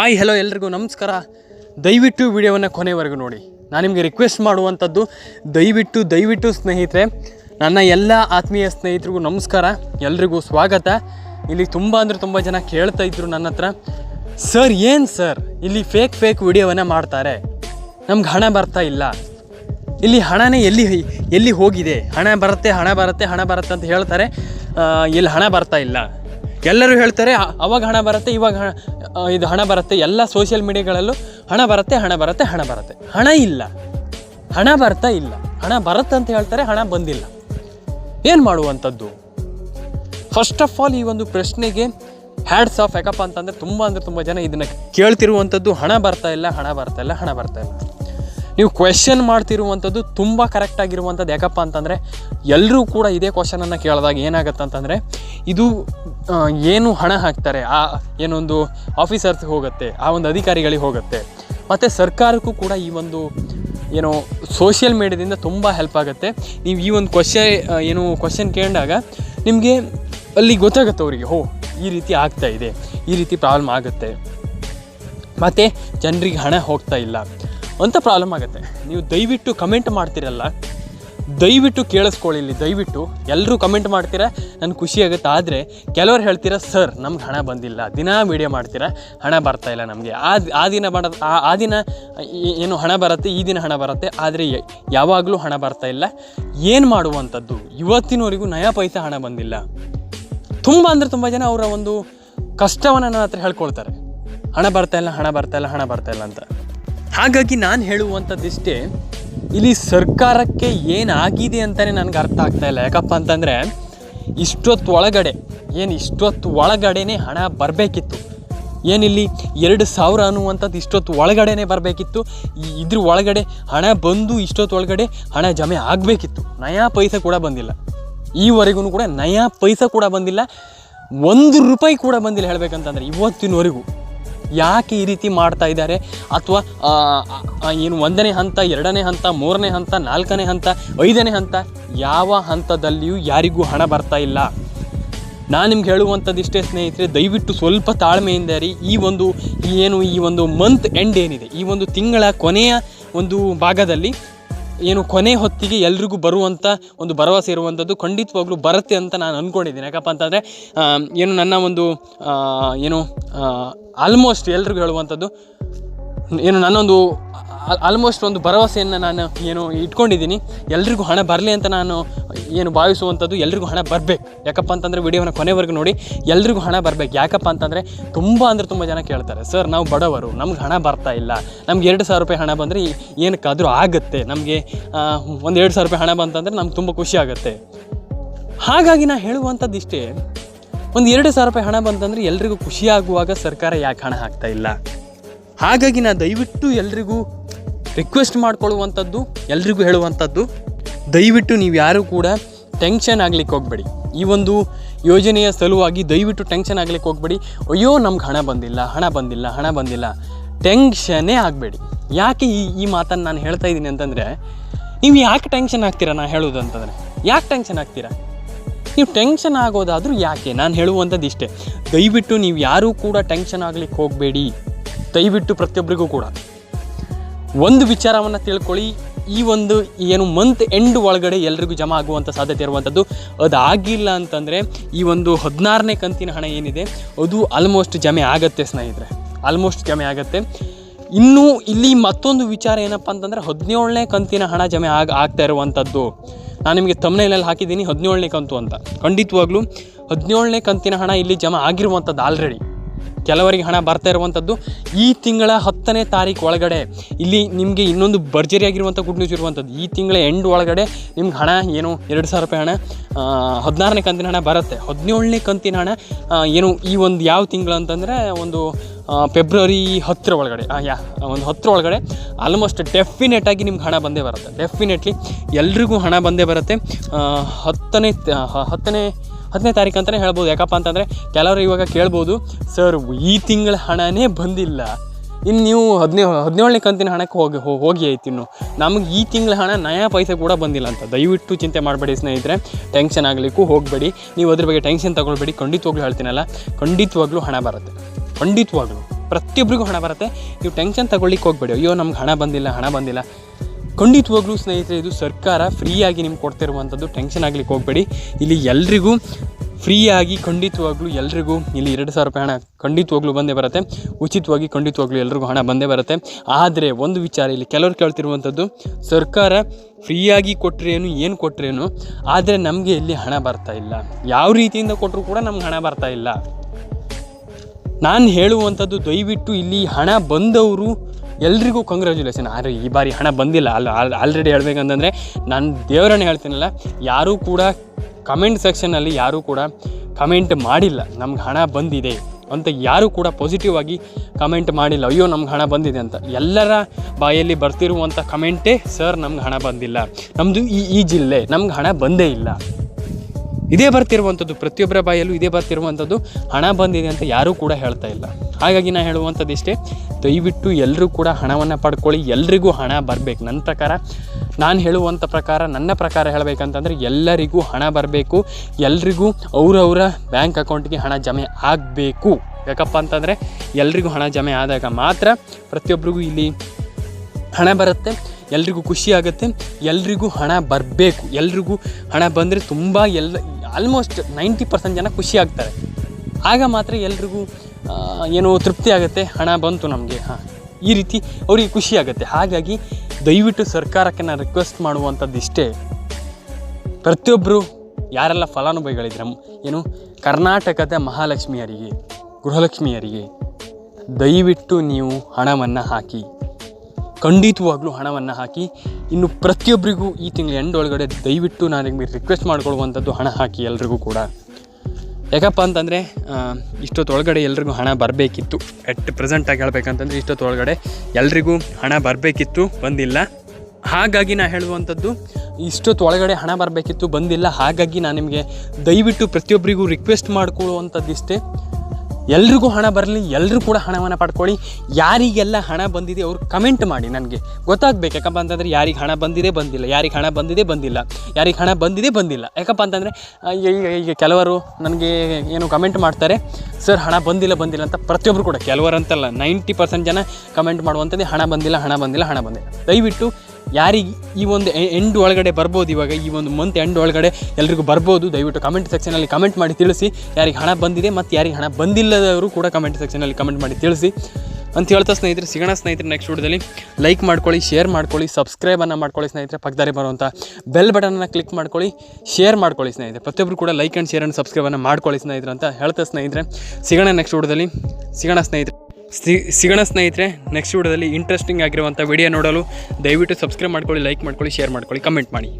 Hi hello ಎಲ್ರಿಗೂ ನಮಸ್ಕಾರ. ದಯವಿಟ್ಟು ವಿಡಿಯೋವನ್ನು ಕೊನೆವರೆಗೂ ನೋಡಿ. ನಾನು ನಿಮಗೆ ರಿಕ್ವೆಸ್ಟ್ ಮಾಡುವಂಥದ್ದು, ದಯವಿಟ್ಟು ದಯವಿಟ್ಟು ಸ್ನೇಹಿತರೆ, ನನ್ನ ಎಲ್ಲ ಆತ್ಮೀಯ ಸ್ನೇಹಿತರಿಗೂ ನಮಸ್ಕಾರ, ಎಲ್ರಿಗೂ ಸ್ವಾಗತ. ಇಲ್ಲಿ ತುಂಬ ಅಂದರೆ ತುಂಬ ಜನ ಕೇಳ್ತಾ ಇದ್ರು ನನ್ನ ಹತ್ರ. ಸರ್, ಏನು ಸರ್? ಇಲ್ಲಿ ಫೇಕ್ ಫೇಕ್ ವಿಡಿಯೋವನ್ನು ಮಾಡ್ತಾರೆ. ನಮ್ಗೆ ಹಣ ಬರ್ತಾ ಇಲ್ಲ. ಇಲ್ಲಿ ಹಣನೇ ಎಲ್ಲಿ ಎಲ್ಲಿ ಹೋಗಿದೆ? ಹಣ ಬರುತ್ತೆ ಹಣ ಬರುತ್ತೆ ಹಣ ಬರುತ್ತೆ ಅಂತ ಹೇಳ್ತಾರೆ. ಇಲ್ಲಿ ಹಣ ಬರ್ತಾ ಇಲ್ಲ. ಎಲ್ಲರೂ ಹೇಳ್ತಾರೆ ಅವಾಗ ಹಣ ಬರುತ್ತೆ, ಇವಾಗ ಇದು ಹಣ ಬರುತ್ತೆ. ಎಲ್ಲ ಸೋಷಿಯಲ್ ಮೀಡಿಯಾಗಳಲ್ಲೂ ಹಣ ಬರುತ್ತೆ ಹಣ ಬರುತ್ತೆ ಹಣ ಬರುತ್ತೆ. ಹಣ ಇಲ್ಲ. ಹಣ ಬರ್ತಾ ಇಲ್ಲ. ಹಣ ಬರುತ್ತೆ ಅಂತ ಹೇಳ್ತಾರೆ, ಹಣ ಬಂದಿಲ್ಲ. ಏನು ಮಾಡುವಂಥದ್ದು? ಫಸ್ಟ್ ಆಫ್ ಆಲ್ ಈ ಒಂದು ಪ್ರಶ್ನೆಗೆ ಹ್ಯಾಡ್ಸ್ ಆಫ್ ಯಾಕಪ್ಪ ಅಂತಂದರೆ ತುಂಬ ಅಂದರೆ ತುಂಬ ಜನ ಇದನ್ನು ಕೇಳ್ತಿರುವಂಥದ್ದು, ಹಣ ಬರ್ತಾ ಇಲ್ಲ, ಹಣ ಬರ್ತಾ ಇಲ್ಲ, ಹಣ ಬರ್ತಾ ಇಲ್ಲ. ನೀವು ಕ್ವೆಶನ್ ಮಾಡ್ತಿರುವಂಥದ್ದು ತುಂಬ ಕರೆಕ್ಟ್ ಆಗಿರುವಂಥದ್ದು ಯಾಕಪ್ಪ ಅಂತಂದರೆ ಎಲ್ಲರೂ ಕೂಡ ಇದೇ ಕ್ವಶನನ್ನು ಕೇಳಿದಾಗ ಏನಾಗುತ್ತೆ ಅಂತಂದರೆ ಇದು ಏನು ಹಣ ಹಾಕ್ತಾರೆ, ಆ, ಏನೊಂದು ಆಫೀಸರ್ಸ್ ಹೋಗುತ್ತೆ, ಆ ಒಂದು ಅಧಿಕಾರಿಗಳಿಗೆ ಹೋಗುತ್ತೆ. ಮತ್ತು ಸರ್ಕಾರಕ್ಕೂ ಕೂಡ ಈ ಒಂದು, ಏನೋ ಸೋಷಿಯಲ್ ಮೀಡ್ಯಾದಿಂದ ತುಂಬ ಹೆಲ್ಪ್ ಆಗುತ್ತೆ. ನೀವು ಈ ಒಂದು ಕ್ವಶನ್ ಏನು ಕ್ವಶನ್ ಕೇಳಿದಾಗ ನಿಮಗೆ ಅಲ್ಲಿ ಗೊತ್ತಾಗುತ್ತೆ ಅವರಿಗೆ ಹೋ ಈ ರೀತಿ ಆಗ್ತಾ ಇದೆ, ಈ ರೀತಿ ಪ್ರಾಬ್ಲಮ್ ಆಗುತ್ತೆ. ಮತ್ತು ಜನರಿಗೆ ಹಣ ಹೋಗ್ತಾ ಇಲ್ಲ. ಅಂತ ಪ್ರಾಬ್ಲಮ್ ಆಗುತ್ತೆ. ನೀವು ದಯವಿಟ್ಟು ಕಮೆಂಟ್ ಮಾಡ್ತೀರಲ್ಲ, ದಯವಿಟ್ಟು ಕೇಳಿಸ್ಕೊಳ್ಳಿ ಇಲ್ಲಿ, ದಯವಿಟ್ಟು. ಎಲ್ಲರೂ ಕಮೆಂಟ್ ಮಾಡ್ತೀರಾ? ನನಗೆ ಖುಷಿ ಆಗುತ್ತೆ. ಆದರೆ ಕೆಲವರು ಹೇಳ್ತೀರಾ, ಸರ್, ನಮ್ಗೆ ಹಣ ಬಂದಿಲ್ಲ. ದಿನ ವೀಡಿಯೋ ಮಾಡ್ತೀರಾ? ಹಣ ಬರ್ತಾ ಇಲ್ಲ ನಮಗೆ. ಆ ಆ ದಿನ ಬಡ, ಆ ದಿನ ಏನು ಹಣ ಬರುತ್ತೆ, ಈ ದಿನ ಹಣ ಬರುತ್ತೆ. ಆದರೆ ಯಾವಾಗಲೂ ಹಣ ಬರ್ತಾ ಇಲ್ಲ. ಏನು ಮಾಡುವಂಥದ್ದು? ಇವತ್ತಿನವರೆಗೂ ನಯಾ ಪೈಸೆ ಹಣ ಬಂದಿಲ್ಲ. ತುಂಬ ಅಂದರೆ ತುಂಬ ಜನ ಅವರ ಒಂದು ಕಷ್ಟವನ್ನು ನನ್ನ ಹತ್ರ ಹೇಳ್ಕೊಳ್ತಾರೆ. ಹಣ ಬರ್ತಾ ಇಲ್ಲ, ಹಣ ಬರ್ತಾ ಇಲ್ಲ, ಹಣ ಬರ್ತಾ ಇಲ್ಲ ಅಂತ. ಹಾಗಾಗಿ ನಾನು ಹೇಳುವಂಥದ್ದಿಷ್ಟೇ, ಇಲ್ಲಿ ಸರ್ಕಾರಕ್ಕೆ ಏನಾಗಿದೆ ಅಂತಲೇ ನನಗೆ ಅರ್ಥ ಆಗ್ತಾ ಇಲ್ಲ. ಯಾಕಪ್ಪ ಅಂತಂದರೆ ಇಷ್ಟೊತ್ತು ಒಳಗಡೆ ಏನು ಇಷ್ಟೊತ್ತು ಒಳಗಡೆನೇ ಹಣ ಬರಬೇಕಿತ್ತು. ಏನಿಲ್ಲಿ, ಎರಡು ಸಾವಿರ ಅನ್ನುವಂಥದ್ದು ಇಷ್ಟೊತ್ತು ಒಳಗಡೆನೇ ಬರಬೇಕಿತ್ತು ಇದ್ರ ಒಳಗಡೆ ಹಣ ಬಂದು ಇಷ್ಟೊತ್ತು ಒಳಗಡೆ ಹಣ ಜಮೆ ಆಗಬೇಕಿತ್ತು. ನಯಾ ಪೈಸೆ ಕೂಡ ಬಂದಿಲ್ಲ. ಈವರೆಗೂ ಕೂಡ ನಯಾ ಪೈಸೆ ಕೂಡ ಬಂದಿಲ್ಲ. ಒಂದು ರೂಪಾಯಿ ಕೂಡ ಬಂದಿಲ್ಲ ಹೇಳ್ಬೇಕಂತಂದ್ರೆ, ಇವತ್ತಿನವರೆಗೂ. ಯಾಕೆ ಈ ರೀತಿ ಮಾಡ್ತಾ ಇದ್ದಾರೆ? ಅಥವಾ ಏನು ಒಂದನೇ ಹಂತ, ಎರಡನೇ ಹಂತ, ಮೂರನೇ ಹಂತ, ನಾಲ್ಕನೇ ಹಂತ, ಐದನೇ ಹಂತ, ಯಾವ ಹಂತದಲ್ಲಿಯೂ ಯಾರಿಗೂ ಹಣ ಬರ್ತಾ ಇಲ್ಲ. ನಾನು ನಿಮ್ಗೆ ಹೇಳುವಂಥದ್ದು ಇಷ್ಟೇ ಸ್ನೇಹಿತರೆ, ದಯವಿಟ್ಟು ಸ್ವಲ್ಪ ತಾಳ್ಮೆಯಿಂದ ರೀ ಈ ಒಂದು ಏನು, ಈ ಒಂದು ಮಂತ್ ಎಂಡ್ ಏನಿದೆ, ಈ ಒಂದು ತಿಂಗಳ ಕೊನೆಯ ಒಂದು ಭಾಗದಲ್ಲಿ ಏನು ಕೊನೆ ಹೊತ್ತಿಗೆ ಎಲ್ರಿಗೂ ಬರುವಂಥ ಒಂದು ಭರವಸೆ ಇರುವಂಥದ್ದು ಖಂಡಿತವಾಗ್ಲೂ ಬರುತ್ತೆ ಅಂತ ನಾನು ಅಂದ್ಕೊಂಡಿದ್ದೀನಿ ಯಾಕಪ್ಪ ಅಂತಂದರೆ ಏನು ನನ್ನ ಒಂದು ಏನು ಆಲ್ಮೋಸ್ಟ್ ಎಲ್ರಿಗೂ ಹೇಳುವಂಥದ್ದು ಏನು ನನ್ನೊಂದು ಆಲ್ಮೋಸ್ಟ್ ಒಂದು ಭರವಸೆಯನ್ನು ನಾನು, ಏನು, ಇಟ್ಕೊಂಡಿದ್ದೀನಿ. ಎಲ್ರಿಗೂ ಹಣ ಬರಲಿ ಅಂತ ನಾನು, ಏನು ಭಾವಿಸುವಂಥದ್ದು ಎಲ್ರಿಗೂ ಹಣ ಬರಬೇಕು. ಯಾಕಪ್ಪ ಅಂತಂದರೆ ವಿಡಿಯೋನ ಕೊನೆವರೆಗೂ ನೋಡಿ, ಎಲ್ರಿಗೂ ಹಣ ಬರಬೇಕು. ಯಾಕಪ್ಪ ಅಂತಂದರೆ ತುಂಬ ಅಂದರೆ ತುಂಬ ಜನ ಕೇಳ್ತಾರೆ, ಸರ್, ನಾವು ಬಡವರು, ನಮ್ಗೆ ಹಣ ಬರ್ತಾ ಇಲ್ಲ. ನಮ್ಗೆ ಎರಡು ಸಾವಿರ ರೂಪಾಯಿ ಹಣ ಬಂದರೆ ಏನಕ್ಕಾದರೂ ಆಗುತ್ತೆ. ನಮಗೆ ಒಂದು ಎರಡು ಸಾವಿರ ರೂಪಾಯಿ ಹಣ ಬಂತಂದರೆ ನಮ್ಗೆ ತುಂಬ ಖುಷಿ ಆಗುತ್ತೆ. ಹಾಗಾಗಿ ನಾನು ಹೇಳುವಂಥದ್ದು ಇಷ್ಟೇ, ಒಂದು ಎರಡು ಸಾವಿರ ರೂಪಾಯಿ ಹಣ ಬಂತಂದರೆ ಎಲ್ರಿಗೂ ಖುಷಿ ಆಗುವಾಗ ಸರ್ಕಾರ ಯಾಕೆ ಹಣ ಹಾಕ್ತಾ ಇಲ್ಲ? ಹಾಗಾಗಿ ನಾನು ದಯವಿಟ್ಟು ಎಲ್ರಿಗೂ ರಿಕ್ವೆಸ್ಟ್ ಮಾಡ್ಕೊಳ್ಳುವಂಥದ್ದು, ಎಲ್ರಿಗೂ ಹೇಳುವಂಥದ್ದು, ದಯವಿಟ್ಟು ನೀವು ಯಾರೂ ಕೂಡ ಟೆನ್ಷನ್ ಆಗ್ಲಿಕ್ಕೆ ಹೋಗಬೇಡಿ. ಈ ಒಂದು ಯೋಜನೆಯ ಸಲುವಾಗಿ ದಯವಿಟ್ಟು ಟೆನ್ಷನ್ ಆಗಲಿಕ್ಕೆ ಹೋಗಬೇಡಿ. ಅಯ್ಯೋ, ನಮ್ಗೆ ಹಣ ಬಂದಿಲ್ಲ ಹಣ ಬಂದಿಲ್ಲ ಹಣ ಬಂದಿಲ್ಲ. ಟೆನ್ಷನ್ನೇ ಆಗಬೇಡಿ. ಯಾಕೆ ಈ ಈ ಮಾತನ್ನು ನಾನು ಹೇಳ್ತಾ ಇದ್ದೀನಿ ಅಂತಂದರೆ, ನೀವು ಯಾಕೆ ಟೆನ್ಷನ್ ಆಗ್ತೀರಾ ನಾನು ಹೇಳೋದು ಅಂತಂದರೆ? ಯಾಕೆ ಟೆನ್ಷನ್ ಆಗ್ತೀರಾ? ನೀವು ಟೆನ್ಷನ್ ಆಗೋದಾದರೂ ಯಾಕೆ? ನಾನು ಹೇಳುವಂಥದ್ದು ಇಷ್ಟೇ. ದಯವಿಟ್ಟು ನೀವು ಯಾರೂ ಕೂಡ ಟೆನ್ಷನ್ ಆಗಲಿಕ್ಕೆ ಹೋಗಬೇಡಿ. ದಯವಿಟ್ಟು ಪ್ರತಿಯೊಬ್ಬರಿಗೂ ಕೂಡ. ಒಂದು ವಿಚಾರವನ್ನು ತಿಳ್ಕೊಳ್ಳಿ. ಈ ಒಂದು ಏನು ಮಂತ್ ಎಂಡ್ ಒಳಗಡೆ ಎಲ್ರಿಗೂ ಜಮಾ ಆಗುವಂಥ ಸಾಧ್ಯತೆ ಇರುವಂಥದ್ದು ಅದು ಆಗಿಲ್ಲ ಅಂತಂದರೆ ಈ ಒಂದು ಹದಿನಾರನೇ ಕಂತಿನ ಹಣ ಏನಿದೆ, ಅದು ಆಲ್ಮೋಸ್ಟ್ ಜಮೆ ಆಗತ್ತೆ ಸ್ನೇಹಿತರೆ. ಆಲ್ಮೋಸ್ಟ್ ಜಮೆ ಆಗತ್ತೆ. ಇನ್ನು ಇಲ್ಲಿ ಮತ್ತೊಂದು ವಿಚಾರ ಏನಪ್ಪ ಅಂತಂದರೆ ಹದಿನೇಳನೇ ಕಂತಿನ ಹಣ ಜಮೆ ಆಗ, ಆಗ್ತಾ ಇರುವಂಥದ್ದು ನಾನು ನಿಮಗೆ ತಮ್ಮನೇಲಲ್ಲಿ ಹಾಕಿದ್ದೀನಿ ಹದಿನೇಳನೇ ಕಂತು ಅಂತ. ಖಂಡಿತವಾಗ್ಲೂ ಹದಿನೇಳನೇ ಕಂತಿನ ಹಣ ಇಲ್ಲಿ ಜಮಾ ಆಗಿರುವಂಥದ್ದು ಆಲ್ರೆಡಿ ಕೆಲವರಿಗೆ ಹಣ ಬರ್ತಾ ಇರುವಂಥದ್ದು ಈ ತಿಂಗಳ ಹತ್ತನೇ ತಾರೀಕು ಒಳಗಡೆ ಇಲ್ಲಿ ನಿಮಗೆ ಇನ್ನೊಂದು ಭರ್ಜರಿಯಾಗಿರುವಂಥ ಗುಡ್ ನ್ಯೂಸ್ ಇರುವಂಥದ್ದು. ಈ ತಿಂಗಳ ಎಂಡ್ ಒಳಗಡೆ ನಿಮ್ಗೆ ಹಣ ಏನು ಎರಡು ಸಾವಿರ ರೂಪಾಯಿ ಹಣ ಹದಿನಾರನೇ ಕಂತಿನ ಹಣ ಬರುತ್ತೆ. ಹದಿನೇಳನೇ ಕಂತಿನ ಹಣ ಏನು ಈ ಒಂದು ಯಾವ ತಿಂಗಳು ಅಂತಂದರೆ ಒಂದು ಫೆಬ್ರವರಿ ಹತ್ತರ ಒಳಗಡೆ. ಯಾ, ಒಂದು ಹತ್ತರ ಒಳಗಡೆ ಆಲ್ಮೋಸ್ಟ್ ಡೆಫಿನೆಟಾಗಿ ನಿಮ್ಗೆ ಹಣ ಬಂದೇ ಬರುತ್ತೆ. ಡೆಫಿನೆಟ್ಲಿ ಎಲ್ರಿಗೂ ಹಣ ಬಂದೇ ಬರುತ್ತೆ. ಹತ್ತನೇ ಹತ್ತನೇ ಹತ್ತನೇ ತಾರೀಕು ಅಂತಲೇ ಹೇಳ್ಬೋದು. ಯಾಕಪ್ಪ ಅಂತಂದರೆ ಕೆಲವರು ಇವಾಗ ಕೇಳ್ಬೋದು, ಸರ್, ಈ ತಿಂಗಳ ಹಣನೇ ಬಂದಿಲ್ಲ. ಇನ್ನು ನೀವು ಹದಿನೇ, ಹದಿನೇಳನೇ ಕಂತಿನ ಹಣಕ್ಕೆ ಹೋಗಿ ಹೋಗಿ ಆಯ್ತು ಇನ್ನು. ನಮಗೆ ಈ ತಿಂಗಳ ಹಣ ನಯಾ ಪೈಸೆ ಕೂಡ ಬಂದಿಲ್ಲ ಅಂತ. ದಯವಿಟ್ಟು ಚಿಂತೆ ಮಾಡಬೇಡಿ ಸ್ನೇಹಿತರೆ. ಟೆನ್ಷನ್ ಆಗಲಿಕ್ಕೂ ಹೋಗಬೇಡಿ. ನೀವು ಅದ್ರ ಬಗ್ಗೆ ಟೆನ್ಷನ್ ತೊಗೊಳ್ಬೇಡಿ. ಖಂಡಿತವಾಗ್ಲೂ ಹೇಳ್ತೀನಲ್ಲ, ಖಂಡಿತವಾಗ್ಲೂ ಹಣ ಬರುತ್ತೆ. ಖಂಡಿತವಾಗ್ಲೂ. ಪ್ರತಿಯೊಬ್ಬರಿಗೂ ಹಣ ಬರುತ್ತೆ. ನೀವು ಟೆನ್ಷನ್ ತಗೊಳ್ಳಿಕ್ಕೆ ಹೋಗಬೇಡಿ. ಅಯ್ಯೋ, ನಮ್ಗೆ ಹಣ ಬಂದಿಲ್ಲ ಹಣ ಬಂದಿಲ್ಲ. ಖಂಡಿತವಾಗ್ಲೂ ಸ್ನೇಹಿತರೆ, ಇದು ಸರ್ಕಾರ ಫ್ರೀಯಾಗಿ ನಿಮ್ಗೆ ಕೊಡ್ತಿರುವಂಥದ್ದು. ಟೆನ್ಷನ್ ಆಗ್ಲಿಕ್ಕೆ ಹೋಗಬೇಡಿ. ಇಲ್ಲಿ ಎಲ್ರಿಗೂ ಫ್ರೀಯಾಗಿ ಖಂಡಿತವಾಗ್ಲೂ ಎಲ್ರಿಗೂ ಇಲ್ಲಿ ಎರಡು ಸಾವಿರ ರೂಪಾಯಿ ಹಣ ಖಂಡಿತವಾಗ್ಲೂ ಬಂದೇ ಬರುತ್ತೆ. ಉಚಿತವಾಗಿ ಖಂಡಿತವಾಗ್ಲೂ ಎಲ್ರಿಗೂ ಹಣ ಬಂದೇ ಬರುತ್ತೆ. ಆದರೆ ಒಂದು ವಿಚಾರ ಇಲ್ಲಿ ಕೆಲವರು ಕೇಳ್ತಿರುವಂಥದ್ದು, ಸರ್ಕಾರ ಫ್ರೀಯಾಗಿ ಕೊಟ್ಟರೇನು ಏನು ಕೊಟ್ಟರೇನು ಆದರೆ ನಮಗೆ ಇಲ್ಲಿ ಹಣ ಬರ್ತಾ ಇಲ್ಲ. ಯಾವ ರೀತಿಯಿಂದ ಕೊಟ್ಟರು ಕೂಡ ನಮ್ಗೆ ಹಣ ಬರ್ತಾ ಇಲ್ಲ. ನಾನು ಹೇಳುವಂಥದ್ದು ದಯವಿಟ್ಟು ಇಲ್ಲಿ ಹಣ ಬಂದವರು ಎಲ್ರಿಗೂ ಕಂಗ್ರ್ಯಾಚುಲೇಷನ್ ಆದರೆ ಈ ಬಾರಿ ಹಣ ಬಂದಿಲ್ಲ. ಅಲ್ಲ ಆಲ್ರೆಡಿ ಹೇಳ್ಬೇಕಂತಂದರೆ ನಾನು ದೇವರನ್ನು ಹೇಳ್ತೀನಲ್ಲ, ಯಾರೂ ಕೂಡ ಕಮೆಂಟ್ ಸೆಕ್ಷನಲ್ಲಿ ಯಾರೂ ಕೂಡ ಕಮೆಂಟ್ ಮಾಡಿಲ್ಲ. ನಮ್ಗೆ ಹಣ ಬಂದಿದೆ ಅಂತ ಯಾರೂ ಕೂಡ ಪಾಸಿಟಿವ್ ಆಗಿ ಕಮೆಂಟ್ ಮಾಡಿಲ್ಲ. ಅಯ್ಯೋ, ನಮ್ಗೆ ಹಣ ಬಂದಿದೆ ಅಂತ. ಎಲ್ಲರ ಬಾಯಲ್ಲಿ ಬರ್ತಿರುವಂಥ ಕಮೆಂಟೇ ಸರ್ ನಮ್ಗೆ ಹಣ ಬಂದಿಲ್ಲ. ನಮ್ಮದು ಈ ಈ ಜಿಲ್ಲೆ ನಮ್ಗೆ ಹಣ ಬಂದೇ ಇಲ್ಲ. ಇದೇ ಬರ್ತಿರುವಂಥದ್ದು, ಪ್ರತಿಯೊಬ್ಬರ ಬಾಯಲ್ಲೂ ಇದೇ ಬರ್ತಿರುವಂಥದ್ದು ಹಣ ಬಂದಿದೆ ಅಂತ ಯಾರೂ ಕೂಡ ಹೇಳ್ತಾ ಇಲ್ಲ. ಹಾಗಾಗಿ ನಾನು ಹೇಳುವಂಥದ್ದು ಇಷ್ಟೇ, ದಯವಿಟ್ಟು ಎಲ್ಲರೂ ಕೂಡ ಹಣವನ್ನು ಪಡ್ಕೊಳ್ಳಿ, ಎಲ್ರಿಗೂ ಹಣ ಬರಬೇಕು. ನನ್ನ ಪ್ರಕಾರ, ನಾನು ಹೇಳುವಂಥ ಪ್ರಕಾರ, ನನ್ನ ಪ್ರಕಾರ ಹೇಳಬೇಕಂತಂದರೆ ಎಲ್ಲರಿಗೂ ಹಣ ಬರಬೇಕು, ಎಲ್ರಿಗೂ ಅವರವರ ಬ್ಯಾಂಕ್ ಅಕೌಂಟ್ಗೆ ಹಣ ಜಮೆ ಆಗಬೇಕು. ಯಾಕಪ್ಪ ಅಂತಂದರೆ, ಎಲ್ರಿಗೂ ಹಣ ಜಮೆ ಆದಾಗ ಮಾತ್ರ ಪ್ರತಿಯೊಬ್ಬರಿಗೂ ಇಲ್ಲಿ ಹಣ ಬರುತ್ತೆ, ಎಲ್ರಿಗೂ ಖುಷಿ ಆಗುತ್ತೆ, ಎಲ್ರಿಗೂ ಹಣ ಬರಬೇಕು. ಎಲ್ರಿಗೂ ಹಣ ಬಂದರೆ ತುಂಬ ಎಲ್ಲ ಆಲ್ಮೋಸ್ಟ್ ನೈಂಟಿ ಪರ್ಸೆಂಟ್ ಜನ ಖುಷಿ ಆಗ್ತಾರೆ. ಆಗ ಮಾತ್ರ ಎಲ್ರಿಗೂ ಏನೋ ತೃಪ್ತಿ ಆಗುತ್ತೆ, ಹಣ ಬಂತು ನಮಗೆ, ಹಾಂ. ಈ ರೀತಿ ಅವರಿಗೆ ಖುಷಿ ಆಗುತ್ತೆ. ಹಾಗಾಗಿ ದಯವಿಟ್ಟು ಸರ್ಕಾರಕ್ಕೆ ನಾನು ರಿಕ್ವೆಸ್ಟ್ ಮಾಡುವಂಥದ್ದು ಇಷ್ಟೇ. ಪ್ರತಿಯೊಬ್ಬರು ಯಾರೆಲ್ಲ ಫಲಾನುಭವಿಗಳಿದ್ರೆ, ಏನು, ಕರ್ನಾಟಕದ ಮಹಾಲಕ್ಷ್ಮಿಯರಿಗೆ, ಗೃಹಲಕ್ಷ್ಮಿಯರಿಗೆ, ದಯವಿಟ್ಟು ನೀವು ಹಣವನ್ನು ಹಾಕಿ. ಖಂಡಿತವಾಗ್ಲೂ ಹಣವನ್ನು ಹಾಕಿ. ಇನ್ನು ಪ್ರತಿಯೊಬ್ಬರಿಗೂ ಈ ತಿಂಗಳ ಎಂಡ್ ಒಳಗಡೆ ದಯವಿಟ್ಟು ನಾನು ನಿಮಗೆ ರಿಕ್ವೆಸ್ಟ್ ಮಾಡ್ಕೊಳ್ಳುವಂಥದ್ದು ಹಣ ಹಾಕಿ ಎಲ್ರಿಗೂ ಕೂಡ. ಯಾಕಪ್ಪ ಅಂತಂದರೆ ಇಷ್ಟೊತ್ತೊಳಗಡೆ ಎಲ್ರಿಗೂ ಹಣ ಬರಬೇಕಿತ್ತು. ಎಟ್ ಪ್ರೆಸೆಂಟಾಗಿ ಹೇಳ್ಬೇಕಂತಂದರೆ ಇಷ್ಟೊತ್ತೊಳಗಡೆ ಎಲ್ರಿಗೂ ಹಣ ಬರಬೇಕಿತ್ತು, ಬಂದಿಲ್ಲ. ಹಾಗಾಗಿ ನಾನು ಹೇಳುವಂಥದ್ದು ಇಷ್ಟೊತ್ತು ಒಳಗಡೆ ಹಣ ಬರಬೇಕಿತ್ತು, ಬಂದಿಲ್ಲ. ಹಾಗಾಗಿ ನಾನು ನಿಮಗೆ ದಯವಿಟ್ಟು ಪ್ರತಿಯೊಬ್ಬರಿಗೂ ರಿಕ್ವೆಸ್ಟ್ ಮಾಡ್ಕೊಳ್ಳುವಂಥದ್ದು ಇಷ್ಟೇ ಎಲ್ರಿಗೂ ಹಣ ಬರಲಿ ಎಲ್ಲರೂ ಕೂಡ ಹಣವನ್ನು ಪಡ್ಕೊಳ್ಳಿ. ಯಾರಿಗೆಲ್ಲ ಹಣ ಬಂದಿದೆ ಅವ್ರು ಕಮೆಂಟ್ ಮಾಡಿ ನನಗೆ. ಗೊತ್ತಾಗಬೇಕು, ಯಾಕಪ್ಪ ಅಂತಂದರೆ ಯಾರಿಗೆ ಹಣ ಬಂದಿದೆ, ಬಂದಿಲ್ಲ. ಯಾರಿಗೆ ಹಣ ಬಂದಿದೆ, ಬಂದಿಲ್ಲ. ಯಾರಿಗೆ ಹಣ ಬಂದಿದೆ, ಬಂದಿಲ್ಲ. ಯಾಕಪ್ಪ ಅಂತಂದರೆ ಈಗ ಈಗ ಕೆಲವರು ನನಗೆ ಏನು ಕಮೆಂಟ್ ಮಾಡ್ತಾರೆ ಸರ್ ಹಣ ಬಂದಿಲ್ಲ ಬಂದಿಲ್ಲ ಅಂತ ಪ್ರತಿಯೊಬ್ಬರು ಕೂಡ. ಕೆಲವರು ಅಂತಲ್ಲ ನೈಂಟಿ ಪರ್ಸೆಂಟ್ ಜನ ಕಮೆಂಟ್ ಮಾಡುವಂಥದ್ದೇ ಹಣ ಬಂದಿಲ್ಲ ಹಣ ಬಂದಿಲ್ಲ ಹಣ ಬಂದಿಲ್ಲ. ದಯವಿಟ್ಟು ಯಾರಿಗೆ ಈ ಒಂದು ಎಂಡ್ ಒಳಗಡೆ ಬರ್ಬೋದು ಇವಾಗ? ಈ ಒಂದು ಮಂತ್ ಎಂಡ್ ಒಳಗಡೆ ಎಲ್ರಿಗೂ ಬರ್ಬೋದು. ದಯವಿಟ್ಟು ಕಮೆಂಟ್ ಸೆಕ್ಷನಲ್ಲಿ ಕಮೆಂಟ್ ಮಾಡಿ ತಿಳಿಸಿ. ಯಾರಿಗೆ ಹಣ ಬಂದಿದೆ ಮತ್ತು ಯಾರಿಗೆ ಹಣ ಬಂದಿಲ್ಲದವರು ಕೂಡ ಕಮೆಂಟ್ ಸೆಕ್ಷನಲ್ಲಿ ಕಮೆಂಟ್ ಮಾಡಿ ತಿಳಿಸಿ. ಅಂತ ಹೇಳ್ತಾ ಸ್ನೇಹಿತರೆ, ಸಿಗೋಣ ಸ್ನೇಹಿತರೆ ನೆಕ್ಸ್ಟ್ ವಿಡಿಯೋದಲ್ಲಿ. ಲೈಕ್ ಮಾಡ್ಕೊಳ್ಳಿ ಶೇರ್ ಮಾಡ್ಕೊಳ್ಳಿ ಸಬ್ಸ್ಕ್ರೈಬನ್ನು ಮಾಡ್ಕೊಳ್ಳಿ ಸ್ನೇಹಿತರೆ ಪಕ್ಕದಾರಿ ಬರುವಂಥ ಬೆಲ್ ಬಟನನ್ನು ಕ್ಲಿಕ್ ಮಾಡ್ಕೊಳ್ಳಿ ಶೇರ್ ಮಾಡ್ಕೊಳ್ಳಿ ಸ್ನೇಹಿತರೆ. ಪ್ರತಿಯೊಬ್ಬರು ಕೂಡ ಲೈಕ್ ಆ್ಯಂಡ್ ಶೇರ್ ಆ್ಯಂಡ್ ಸಬ್ಸ್ಕ್ರೈಬನ್ನು ಮಾಡ್ಕೊಳ್ಳಿ ಸ್ನೇಹಿತರೆ ಅಂತ ಹೇಳ್ತಾ ಸ್ನೇಹಿತರೆ. ಸಿಗೋಣ ನೆಕ್ಸ್ಟ್ ವಿಡಿಯೋದಲ್ಲಿ. ಸಿಗೋಣ ಸ್ನೇಹಿತರೆ. ಸಿಗೋಣ ಸ್ನೇಹಿತರೆ ನೆಕ್ಸ್ಟ್ ವಿಡಿಯೋದಲ್ಲಿ ಇಂಟ್ರೆಸ್ಟಿಂಗ್ ಆಗಿರುವಂಥ ವಿಡಿಯೋ ನೋಡಲು ದಯವಿಟ್ಟು ಸಬ್ಸ್ಕ್ರೈಬ್ ಮಾಡ್ಕೊಳ್ಳಿ ಲೈಕ್ ಮಾಡ್ಕೊಳ್ಳಿ ಶೇರ್ ಮಾಡ್ಕೊಳ್ಳಿ ಕಮೆಂಟ್ ಮಾಡಿ.